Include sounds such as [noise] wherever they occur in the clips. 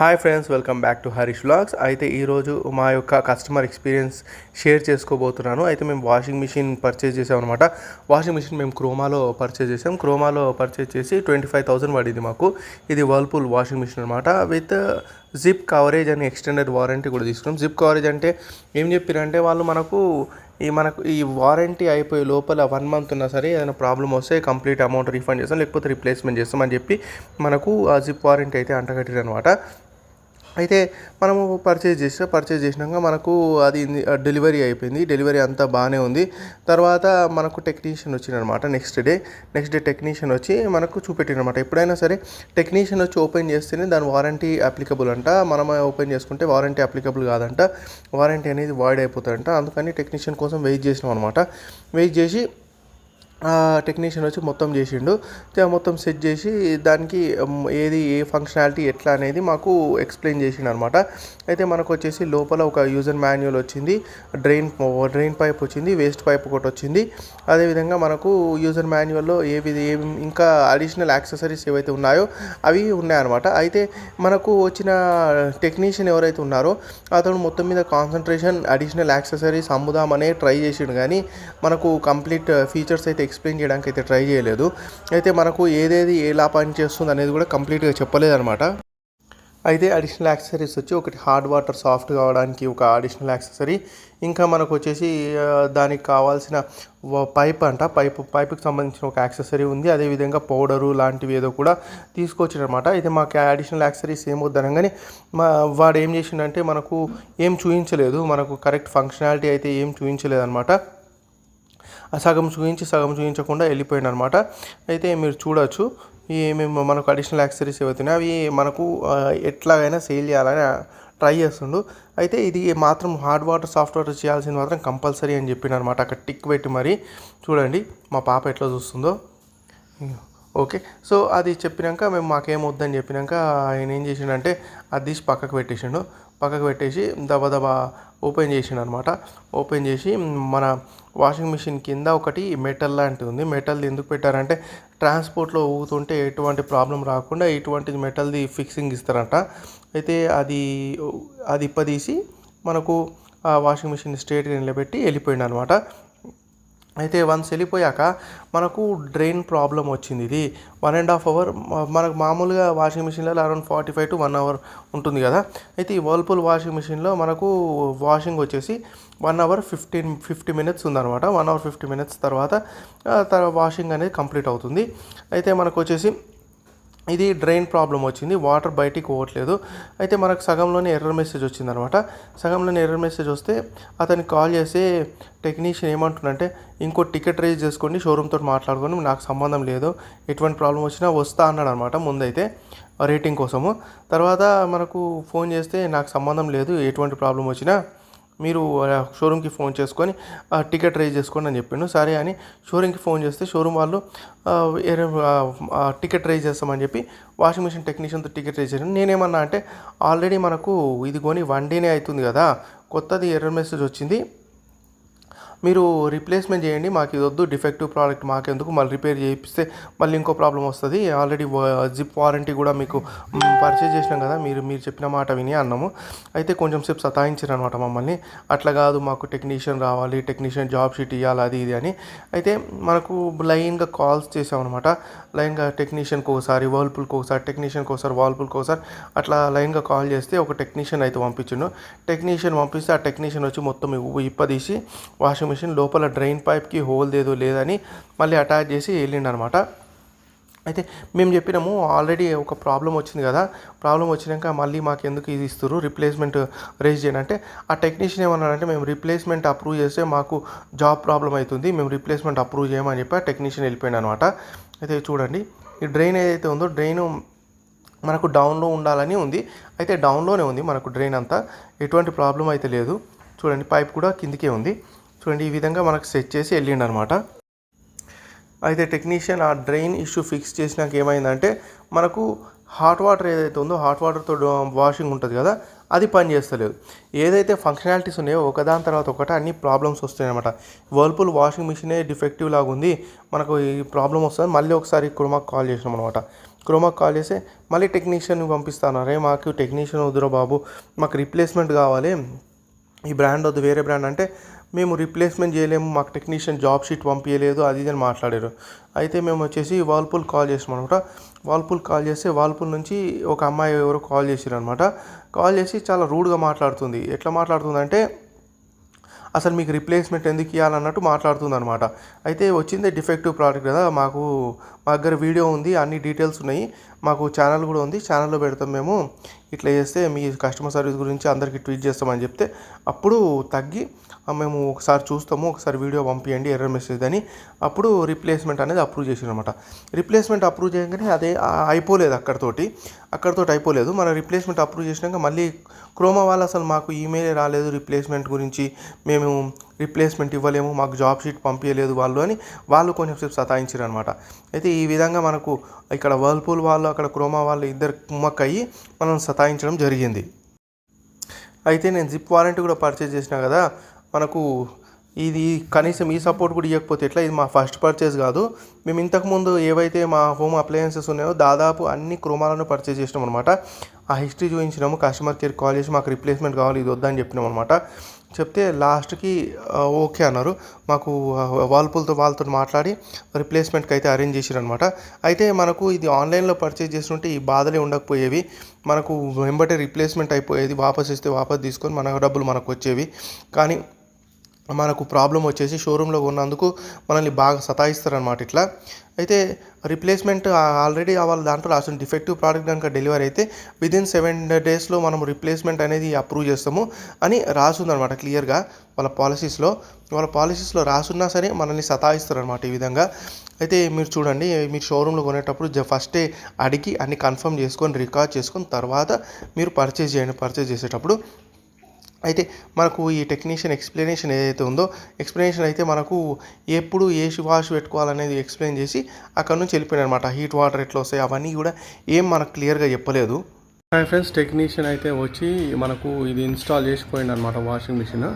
Hi friends welcome back to Harish vlogs అయితే ఈరోజు మా యొక్క కస్టమర్ ఎక్స్పీరియన్స్ షేర్ చేసుకోబోతున్నాను. అయితే మేము వాషింగ్ మిషన్ పర్చేజ్ చేసామన్నమాట. అనమాట వాషింగ్ మిషన్ మేము క్రోమాలో పర్చేజ్ చేసాం. క్రోమాలో పర్చేజ్ చేసి ట్వంటీ ఫైవ్ థౌసండ్ పడింది మాకు. ఇది వర్ల్పూల్ వాషింగ్ మిషన్ అనమాట విత్ జిప్ కవరేజ్ అని ఎక్స్టెండెడ్ వారంటీ కూడా తీసుకున్నాం. జిప్ కవరేజ్ అంటే ఏం చెప్పారంటే వాళ్ళు మనకు ఈ మనకు ఈ వారంటీ అయిపోయే లోపల వన్ మంత్ ఉన్నా సరే ఏదైనా ప్రాబ్లం వస్తే కంప్లీట్ అమౌంట్ రీఫండ్ చేస్తాం. లేకపోతే రీప్లేస్మెంట్ చేస్తాం అని చెప్పి మనకు ఆ జిప్ వారంటీ అయితే అంటగట్టారు అనమాట అయితే మనము పర్చేజ్ చేసిన పర్చేజ్ చేసినాక మనకు అది డెలివరీ అయిపోయింది. డెలివరీ అంతా బాగానే ఉంది. తర్వాత మనకు టెక్నీషియన్ వచ్చిందనమాట next day next day technician వచ్చి మనకు చూపెట్టినమాట ఎప్పుడైనా సరే టెక్నీషియన్ వచ్చి ఓపెన్ చేస్తేనే దాని వారంటీ అప్లికబుల్ అంట. మనం ఓపెన్ చేసుకుంటే వారంటీ అప్లికబుల్ కాదంట. వారంటీ అనేది వాయిడ్ అయిపోతుందంట. అందుకని టెక్నీషియన్ కోసం వెయిట్ చేసినాం అనమాట వెయిట్ చేసి టెక్నీషియన్ వచ్చి మొత్తం చేసిండు. మొత్తం సెట్ చేసి దానికి ఏది ఏ ఫంక్షనాలిటీ ఎట్లా అనేది మాకు ఎక్స్ప్లెయిన్ చేసిండు అనమాట అయితే మనకు వచ్చేసి లోపల ఒక యూజర్ మాన్యువల్ వచ్చింది. డ్రైన్ డ్రైన్ పైప్ వచ్చింది వేస్ట్ పైప్ ఒకటి వచ్చింది. అదేవిధంగా మనకు యూజర్ మాన్యువల్లో ఏవి ఏం ఇంకా అడిషనల్ యాక్సెసరీస్ ఏవైతే ఉన్నాయో అవి ఉన్నాయన్నమాట. అయితే మనకు వచ్చిన టెక్నీషియన్ ఎవరైతే ఉన్నారో అతను మొత్తం మీద కాన్సన్ట్రేషన్ అడిషనల్ యాక్సెసరీస్ అమ్ముదామనే ట్రై చేసిండు. కానీ మనకు కంప్లీట్ ఫీచర్స్ అయితే ఎక్స్ప్లెయిన్ చేయడానికి అయితే ట్రై చేయలేదు. అయితే మనకు ఏదేది ఎలా పనిచేస్తుంది అనేది కూడా కంప్లీట్గా చెప్పలేదన్నమాట. అయితే అడిషనల్ యాక్సెసరీస్ వచ్చి ఒకటి హార్డ్ వాటర్ సాఫ్ట్ కావడానికి ఒక అడిషనల్ యాక్సెసరీ. ఇంకా మనకు వచ్చేసి దానికి కావాల్సిన వ- పైప్ అంట. పైప్ పైప్కి సంబంధించిన ఒక యాక్సెసరీ ఉంది. అదేవిధంగా పౌడరు లాంటివి ఏదో కూడా తీసుకొచ్చారనమాట అయితే మాకు అడిషనల్ యాక్సెసరీస్ ఏమొద్దనగానే మా వాడు ఏం చేసిండంటే మనకు ఏం చూపించలేదు మనకు కరెక్ట్ ఫంక్షనాలిటీ అయితే ఏం చూపించలేదు అనమాట సగం చూపించి సగం చూపించకుండా వెళ్ళిపోయాడు అనమాట అయితే మీరు చూడొచ్చు ఈ మేము మనకు అడిషనల్ యాక్సరీస్ ఏవైతున్నాయో అవి మనకు ఎట్లాగైనా సేల్ చేయాలని ట్రై చేస్తుండు. అయితే ఇది మాత్రం హార్డ్ వాటర్ సాఫ్ట్ వాటర్ చేయాల్సింది మాత్రం కంపల్సరీ అని చెప్పిన అనమాట అక్కడ టిక్ పెట్టి మరి చూడండి మా పాప ఎట్లా చూస్తుందో. ఓకే సో అది చెప్పినాక మేము మాకేం వద్దని చెప్పినాక ఆయన ఏం చేసిండంటే అది తీసి పక్కకు పెట్టేసిండు. పక్కకు పెట్టేసి దబ దబా ఓపెన్ చేసిండు అనమాట ఓపెన్ చేసి మన వాషింగ్ మిషన్ కింద ఒకటి మెటల్ లాంటిది ఉంది. మెటల్ది ఎందుకు పెట్టారంటే ట్రాన్స్పోర్ట్లో ఊగుతుంటే ఎటువంటి ప్రాబ్లం రాకుండా ఇటువంటి మెటల్ది ఫిక్సింగ్ ఇస్తారంట. అయితే అది అది ఇప్పదీసి మనకు ఆ వాషింగ్ మిషన్ స్ట్రేట్గా నిలబెట్టి వెళ్ళిపోయింది అనమాట అయితే వన్స్ వెళ్ళిపోయాక మనకు డ్రైన్ ప్రాబ్లం వచ్చింది. ఇది వన్ అండ్ హాఫ్ అవర్ మనకు మామూలుగా వాషింగ్ మిషన్లో around forty five to one hour ఉంటుంది కదా. అయితే ఈ వర్ల్పూల్ వాషింగ్ మిషన్లో మనకు వాషింగ్ వచ్చేసి one hour fifteen fifty minutes ఉందన్నమాట. వన్ అవర్ ఫిఫ్టీ మినిట్స్ తర్వాత తర్వాత వాషింగ్ అనేది కంప్లీట్ అవుతుంది. అయితే మనకు వచ్చేసి ఇది డ్రైన్ ప్రాబ్లం వచ్చింది వాటర్ బయటికి పోవట్లేదు. అయితే మనకు సగంలోనే ఎర్రర్ మెసేజ్ వచ్చింది అనమాట సగంలోనే ఎర్రర్ మెసేజ్ వస్తే అతనికి కాల్ చేసి టెక్నీషియన్ ఏమంటుందంటే ఇంకో టికెట్ రేజ్ చేసుకోండి షోరూమ్తో మాట్లాడుకొని నాకు సంబంధం లేదు. ఎటువంటి ప్రాబ్లం వచ్చినా వస్తా అన్నాడు అనమాట ముందైతే రేటింగ్ కోసము. తర్వాత మనకు ఫోన్ చేస్తే నాకు సంబంధం లేదు ఎటువంటి ప్రాబ్లం వచ్చినా మీరు షోరూమ్కి ఫోన్ చేసుకొని టికెట్ రైజ్ చేసుకోండి అని చెప్పిండు. సరే అని షోరూమ్కి ఫోన్ చేస్తే షోరూమ్ వాళ్ళు ఆ, టికెట్ రైజ్ చేస్తామని చెప్పి వాషింగ్ మిషన్ టెక్నీషియన్తో టికెట్ రైజ్ చేశాను నేనేమన్నా అంటే ఆల్రెడీ మనకు ఇది కొని వన్ డేనే అవుతుంది కదా కొత్తది ఎర్రర్ మెసేజ్ వచ్చింది. మీరు రీప్లేస్మెంట్ చేయండి మాకు ఇది వద్దు డిఫెక్టివ్ ప్రోడక్ట్ మాకెందుకు మళ్ళీ రిపేర్ చేయిస్తే మళ్ళీ ఇంకో ప్రాబ్లం వస్తుంది. ఆల్రెడీ జిప్ వారంటీ కూడా మీకు పర్చేజ్ చేసినాం కదా మీరు మీరు చెప్పిన మాట విని అన్నాము. అయితే కొంచెం సేపు సతాయించారు అనమాట మమ్మల్ని. అట్లా కాదు మాకు టెక్నీషియన్ రావాలి టెక్నీషియన్ జాబ్ షీట్ ఇవ్వాలి అది ఇది అని. అయితే మనకు లైన్గా కాల్స్ చేసామన్నమాట. లైన్గా టెక్నీషియన్కి ఒకసారి వర్ల్పూల్కి ఒకసారి టెక్నీషియన్కి ఒకసారి వాల్పూల్కి ఒకసారి అట్లా లైన్గా కాల్ చేస్తే ఒక టెక్నీషియన్ అయితే పంపించిండు. టెక్నీషియన్ పంపిస్తే ఆ టెక్నీషియన్ వచ్చి మొత్తం ఇప్పదీసి వాషింగ్ మిషన్ లోపల డ్రైన్ పైప్కి హోల్ ఏదో లేదని మళ్ళీ అటాచ్ చేసి వెళ్ళిండనమాట. అయితే మేము చెప్పినాము ఆల్రెడీ ఒక ప్రాబ్లం వచ్చింది కదా ప్రాబ్లం వచ్చినాక మళ్ళీ మాకు ఎందుకు ఇది ఇస్తారు రిప్లేస్మెంట్ రేజ్ చేయండి అంటే ఆ టెక్నీషియన్ ఏమన్నాడంటే మేము రిప్లేస్మెంట్ అప్రూవ్ చేస్తే మాకు జాబ్ ప్రాబ్లం అవుతుంది మేము రిప్లేస్మెంట్ అప్రూవ్ చేయమని చెప్పి ఆ టెక్నీషియన్ వెళ్ళిపోయాడు అనమాట అయితే చూడండి ఈ డ్రైన్ ఏదైతే ఉందో డ్రైన్ మనకు డౌన్లో ఉండాలని ఉంది. అయితే డౌన్లోనే ఉంది మనకు డ్రైన్ అంతా ఎటువంటి ప్రాబ్లం అయితే లేదు. చూడండి పైప్ కూడా కిందికే ఉంది. చూడండి ఈ విధంగా మనకు సెట్ చేసి వెళ్ళిండు అనమాట అయితే టెక్నీషియన్ ఆ డ్రైన్ ఇష్యూ ఫిక్స్ చేసినాక ఏమైందంటే మనకు హాట్ వాటర్ ఏదైతే ఉందో హాట్ వాటర్తో వాషింగ్ ఉంటుంది కదా అది పని చేస్తలేదు. ఏదైతే ఫంక్షనాలిటీస్ ఉన్నాయో ఒకదాని తర్వాత ఒకటి అన్ని ప్రాబ్లమ్స్ వస్తాయన్నమాట. వర్ల్పూల్ వాషింగ్ మిషనే డిఫెక్టివ్ లాగా ఉంది మనకు ఈ ప్రాబ్లం వస్తుంది మళ్ళీ ఒకసారి క్రోమాకి కాల్ చేసినాం అనమాట క్రోమాకి కాల్ చేస్తే మళ్ళీ టెక్నీషియన్ పంపిస్తాను. అరే మాకు టెక్నీషియన్ వద్దురా బాబు మాకు రీప్లేస్మెంట్ కావాలి. ఈ బ్రాండ్ వద్దు వేరే బ్రాండ్ అంటే మేము రీప్లేస్మెంట్ చేయలేము మాకు టెక్నీషియన్ జాబ్ షీట్ పంపించలేదు అది ఇది అని మాట్లాడారు. అయితే మేము వచ్చేసి వాల్పూల్ కాల్ చేసాం అనమాట వాల్పూల్ కాల్ చేస్తే వాల్పూల్ నుంచి ఒక అమ్మాయి ఎవరో కాల్ చేసారు అనమాట కాల్ చేసి చాలా రూడ్గా మాట్లాడుతుంది. ఎట్లా మాట్లాడుతుంది అంటే అసలు మీకు రిప్లేస్మెంట్ ఎందుకు ఇవ్వాలన్నట్టు మాట్లాడుతుంది అనమాట అయితే వచ్చింది డిఫెక్టివ్ ప్రోడక్ట్ కదా మాకు మా దగ్గర వీడియో ఉంది అన్ని డీటెయిల్స్ ఉన్నాయి. మాకు ఛానల్ కూడా ఉంది. ఛానల్లో పెడతాం మేము. ఇట్లా చేస్తే మీ కస్టమర్ సర్వీస్ గురించి అందరికీ ట్వీట్ చేస్తామని చెప్తే అప్పుడు తగ్గి మేము ఒకసారి చూస్తాము. ఒకసారి వీడియో పంపించండి ఎర్రర్ మెసేజ్ అని. అప్పుడు రిప్లేస్మెంట్ అనేది అప్రూవ్ చేసారు రిప్లేస్మెంట్ అప్రూవ్ చేయగానే అదే అయిపోలేదు అక్కడతోటి. అక్కడతోటి అయిపోలేదు. మన రిప్లేస్మెంట్ అప్రూవ్ చేసినాక మళ్ళీ క్రోమా వాళ్ళు అసలు మాకు ఈమెయిల్ రాలేదు రిప్లేస్మెంట్ గురించి. మేము రిప్లేస్మెంట్ ఇవ్వలేము మాకు జాబ్ షీట్ పంపించలేదు వాళ్ళు అని వాళ్ళు కొంచెం సేపు సతాయించారు అనమాట అయితే ఈ విధంగా మనకు ఇక్కడ వర్ల్పూల్ వాళ్ళు అక్కడ క్రోమా వాళ్ళు ఇద్దరు కుమ్మక్కయ్యి మనం సతాయించడం జరిగింది. అయితే నేను జిప్ వారంటీ కూడా పర్చేజ్ చేసిన కదా మనకు ఇది కనీసం ఈ సపోర్ట్ కూడా ఇవ్వకపోతే ఎట్లా? ఇది మా ఫస్ట్ పర్చేజ్ కాదు. మేము ఇంతకుముందు ఏవైతే మా హోమ్ అప్లయన్సెస్ ఉన్నాయో దాదాపు అన్ని క్రోమాలను పర్చేజ్ చేసినాం అనమాట ఆ హిస్టరీ చూపించినాము కస్టమర్ కేర్ కాల్ చేసి మాకు రిప్లేస్మెంట్ కావాలి ఇది వద్దని చెప్పినాం అనమాట చెప్తే లాస్ట్కి ఓకే అన్నారు. మాకు వాల్పూల్తో వాళ్ళతో మాట్లాడి రిప్లేస్మెంట్కి అయితే అరేంజ్ చేసిరనమాట అయితే మనకు ఇది ఆన్లైన్లో పర్చేజ్ చేస్తుంటే ఈ బాధలే ఉండకపోయేవి. మనకు వెంబటే రిప్లేస్మెంట్ అయిపోయేది. వాపస్ ఇస్తే వాపస్ తీసుకొని మన డబ్బులు మనకు వచ్చేవి. కానీ మనకు ప్రాబ్లం వచ్చేసి షోరూంలో ఉన్నందుకు మనల్ని బాగా సతాయిస్తారనమాట ఇట్లా. అయితే రిప్లేస్మెంట్ ఆల్రెడీ వాళ్ళ దాంట్లో రాసిన డిఫెక్టివ్ ప్రోడక్ట్ కనుక డెలివరీ అయితే విదిన్ సెవెన్ డేస్లో మనం రిప్లేస్మెంట్ అనేది అప్రూవ్ చేస్తాము అని రాసుందనమాట క్లియర్గా వాళ్ళ పాలసీస్లో వాళ్ళ పాలసీస్లో రాసున్నా సరే మనల్ని సతాయిస్తారనమాట ఈ విధంగా. అయితే మీరు చూడండి మీరు షోరూంలో కొనేటప్పుడు జ- ఫస్టే అడిగి అన్ని కన్ఫర్మ్ చేసుకొని రికార్డ్ చేసుకొని తర్వాత మీరు పర్చేజ్ చేయండి. పర్చేజ్ చేసేటప్పుడు అయితే మనకు ఈ టెక్నీషియన్ ఎక్స్ప్లెనేషన్ ఏదైతే ఉందో ఎక్స్ప్లెనేషన్ అయితే మనకు ఎప్పుడు ఏ వాష్ పెట్టుకోవాలనేది ఎక్స్ప్లెయిన్ చేసి అక్కడ నుంచి వెళ్ళిపోయాడు అనమాట హీట్ వాటర్ ఎట్లా వస్తాయి అవన్నీ కూడా ఏం మనకు క్లియర్గా చెప్పలేదు. హాయ్ ఫ్రెండ్స్ టెక్నీషియన్ అయితే వచ్చి మనకు ఇది ఇన్స్టాల్ చేసిపోయింది అనమాట వాషింగ్ మిషన్.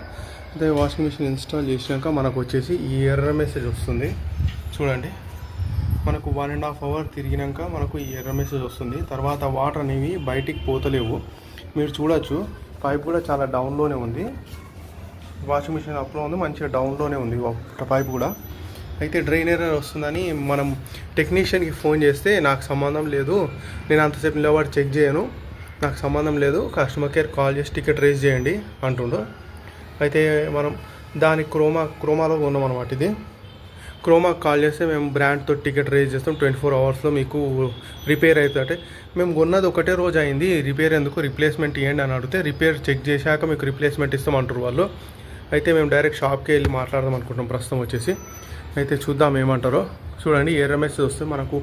అయితే వాషింగ్ మిషన్ ఇన్స్టాల్ చేసినాక మనకు వచ్చేసి ఈ ఎర్ర మెసేజ్ వస్తుంది. చూడండి. మనకు వన్ అండ్ హాఫ్ అవర్ తిరిగినాక మనకు ఈ ఎర్ర మెసేజ్ వస్తుంది. తర్వాత వాటర్ అనేవి బయటికి పోతలేవు. మీరు చూడొచ్చు. పైప్ కూడా చాలా డౌన్లోనే ఉంది. వాషింగ్ మిషన్ అప్లో ఉంది మంచిగా డౌన్లోనే ఉంది ఒక పైప్ కూడా. అయితే డ్రైన్ ఎర్రర్ వస్తుందని మనం టెక్నీషియన్కి ఫోన్ చేస్తే నాకు సంబంధం లేదు. నేను అంతసేపు నిలబడి చెక్ చేయను. నాకు సంబంధం లేదు. కస్టమర్ కేర్ కాల్ చేసి టికెట్ రేస్ చేయండి అంటుండు. అయితే మనం దాని క్రోమా క్రోమాలో ఉన్నాం అనమాట ఇది. క్రోమాకి కాల్ చేస్తే మేము బ్రాండ్తో టికెట్ రేజ్ చేస్తాం. ట్వంటీ ఫోర్ అవర్స్లో మీకు రిపేర్ అవుతుందంటే మేము కొన్నది ఒకటే రోజు అయింది. రిపేర్ ఎందుకు? రిప్లేస్మెంట్ ఇవ్వండి అని అడిగితే రిపేర్ చెక్ చేశాక మీకు రిప్లేస్మెంట్ ఇస్తాం అంటారు వాళ్ళు. అయితే మేము డైరెక్ట్ షాప్కి వెళ్ళి మాట్లాడదాం అనుకుంటాం ప్రస్తుతం వచ్చేసి అయితే చూద్దాం ఏమంటారో. చూడండి ఎర్ఎంఎస్ వస్తే మనకు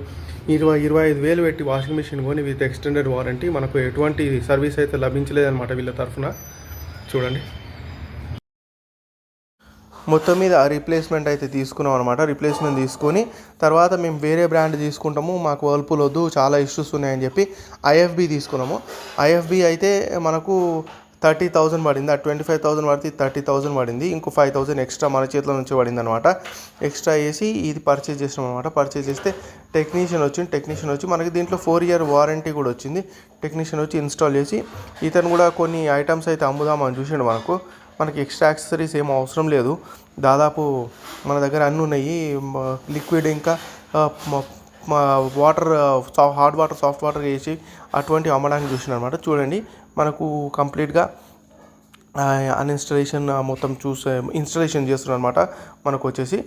ఇరవై ఇరవై ఐదు వేలు పెట్టి వాషింగ్ మిషన్ కొని విత్ ఎక్స్టెండెడ్ వారంటీ మనకు ఎటువంటి సర్వీస్ అయితే లభించలేదన్నమాట వీళ్ళ తరఫున. చూడండి. మొత్తం మీద రీప్లేస్మెంట్ అయితే తీసుకున్నాం అనమాట రీప్లేస్మెంట్ తీసుకొని తర్వాత మేము వేరే బ్రాండ్ తీసుకుంటాము. మాకు వర్ల్పూల్ వద్దు చాలా ఇష్యూస్ ఉన్నాయని చెప్పి ఐఎఫ్బి తీసుకున్నాము. ఐఎఫ్బి అయితే మనకు థర్టీ థౌజండ్ పడింది. ఆ ట్వంటీ ఫైవ్ థౌసండ్ పడితే థర్టీ థౌసండ్ పడింది. ఇంకో ఫైవ్ థౌసండ్ ఎక్స్ట్రా మన చేతిలో నుంచి పడింది అనమాట ఎక్స్ట్రా వేసి ఇది పర్చేజ్ చేసినాం అనమాట పర్చేజ్ చేస్తే టెక్నీషియన్ వచ్చింది టెక్నీషియన్ వచ్చి మనకి దీంట్లో ఫోర్ ఇయర్ వారంటీ కూడా వచ్చింది. టెక్నీషియన్ వచ్చి ఇన్స్టాల్ చేసి ఇతను కూడా కొన్ని ఐటమ్స్ అయితే అమ్ముదామని చూసిండు మనకు. మనకి ఎక్స్ట్రా యాక్సెసరీస్ ఏం అవసరం లేదు. దాదాపు మన దగ్గర అన్నీ ఉన్నాయి. లిక్విడ్ ఇంకా water hot water soft water వేసి అటువంటి అమ్మడానికి చూసిన అనమాట చూడండి మనకు కంప్లీట్గా అన్ఇన్స్టలేషన్ మొత్తం చూసే ఇన్స్టలేషన్ చేస్తున్నారు అనమాట మనకు వచ్చేసి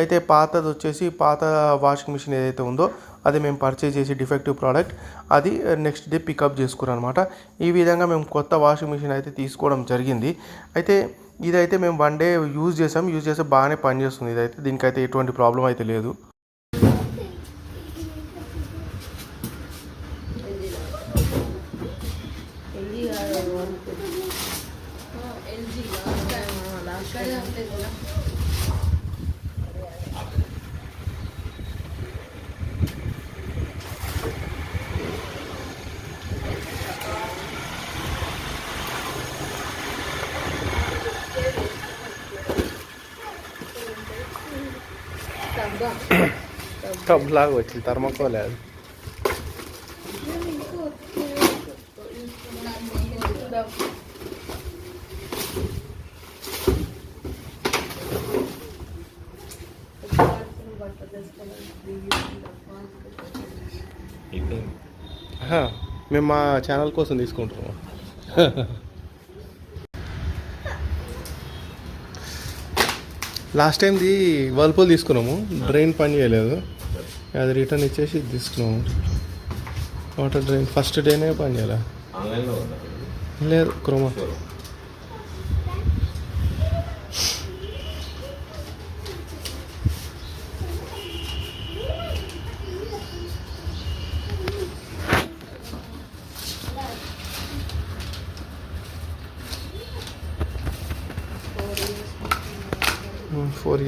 అయితే పాతది వచ్చేసి పాత వాషింగ్ మిషన్ ఏదైతే ఉందో అది మేము పర్చేజ్ చేసి డిఫెక్టివ్ ప్రోడక్ట్ అది నెక్స్ట్ డే పికప్ చేసుకున్నాం అనమాట ఈ విధంగా మేము కొత్త వాషింగ్ మిషన్ అయితే తీసుకోవడం జరిగింది. అయితే ఇదైతే మేము వన్ డే యూజ్ చేసాం. యూజ్ చేస్తే బాగానే పనిచేస్తుంది ఇదైతే. దీనికైతే ఎటువంటి ప్రాబ్లం అయితే లేదు. ఎల్జీ టబ్ లాగా వచ్చింది థర్మకోలేదు మేము మా ఛానల్ కోసం తీసుకుంటున్నాము [laughs] లాస్ట్ టైంది వర్ల్పూల్ తీసుకున్నాము. డ్రైన్ పని చేయలేదు. అది రిటర్న్ ఇచ్చేసి ఇది తీసుకున్నాము వాటర్ డ్రైన్ ఫస్ట్ డేనే పని చేయలే? లేదు క్రోమా ఇయర్స్ ఫోర్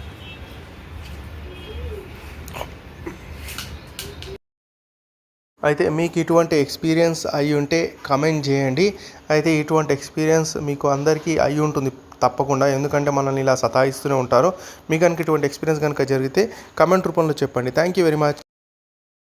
అయితే మీకు ఇటువంటి ఎక్స్పీరియన్స్ అయి ఉంటే కమెంట్ చేయండి. అయితే ఇటువంటి ఎక్స్పీరియన్స్ మీకు అందరికీ అయి ఉంటుంది తప్పకుండా. ఎందుకంటే మనల్ని ఇలా సతాయిస్తూనే ఉంటారు. మీకు కనుక ఇటువంటి ఎక్స్పీరియన్స్ కనుక జరిగితే కమెంట్ రూపంలో చెప్పండి. Thank you very much